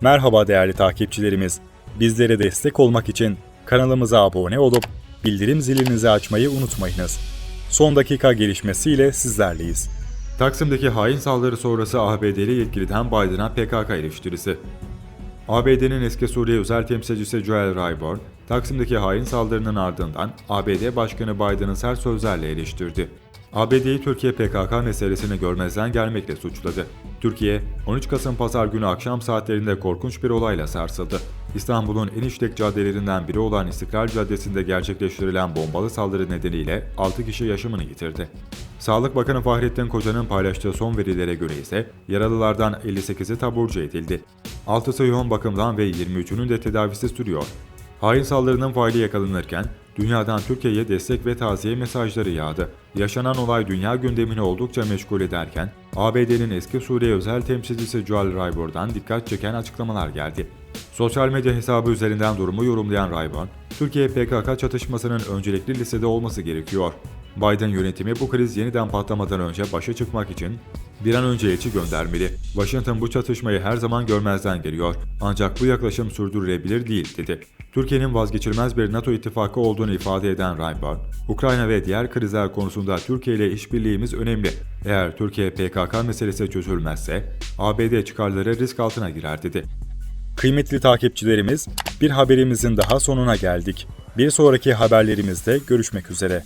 Merhaba değerli takipçilerimiz. Bizlere destek olmak için kanalımıza abone olup bildirim zilinizi açmayı unutmayınız. Son dakika gelişmesiyle sizlerleyiz. Taksim'deki hain saldırı sonrası ABD'li yetkiliden Biden'a PKK eleştirisi. ABD'nin eski Suriye özel temsilcisi Joel Rayburn, Taksim'deki hain saldırının ardından ABD Başkanı Biden'ı sert sözlerle eleştirdi. ABD'yi Türkiye PKK meselesini görmezden gelmekle suçladı. Türkiye, 13 Kasım Pazar günü akşam saatlerinde korkunç bir olayla sarsıldı. İstanbul'un en işlek caddelerinden biri olan İstiklal Caddesi'nde gerçekleştirilen bombalı saldırı nedeniyle 6 kişi yaşamını yitirdi. Sağlık Bakanı Fahrettin Koca'nın paylaştığı son verilere göre ise yaralılardan 58'i taburcu edildi. 6'sı yoğun bakımdan ve 23'ünün de tedavisi sürüyor. Hain saldırının faili yakalanırken dünyadan Türkiye'ye destek ve taziye mesajları yağdı. Yaşanan olay dünya gündemini oldukça meşgul ederken ABD'nin eski Suriye özel temsilcisi Joel Rayburn'dan dikkat çeken açıklamalar geldi. Sosyal medya hesabı üzerinden durumu yorumlayan Rayburn, Türkiye PKK çatışmasının öncelikli listede olması gerekiyor. Biden yönetimi bu kriz yeniden patlamadan önce başa çıkmak için bir an önce elçi göndermeli. Washington bu çatışmayı her zaman görmezden geliyor. Ancak bu yaklaşım sürdürülebilir değil dedi. Türkiye'nin vazgeçilmez bir NATO ittifakı olduğunu ifade eden Rayburn, Ukrayna ve diğer krizler konusunda Türkiye ile işbirliğimiz önemli. Eğer Türkiye PKK meselesi çözülmezse ABD çıkarları risk altına girer dedi. Kıymetli takipçilerimiz, bir haberimizin daha sonuna geldik. Bir sonraki haberlerimizde görüşmek üzere.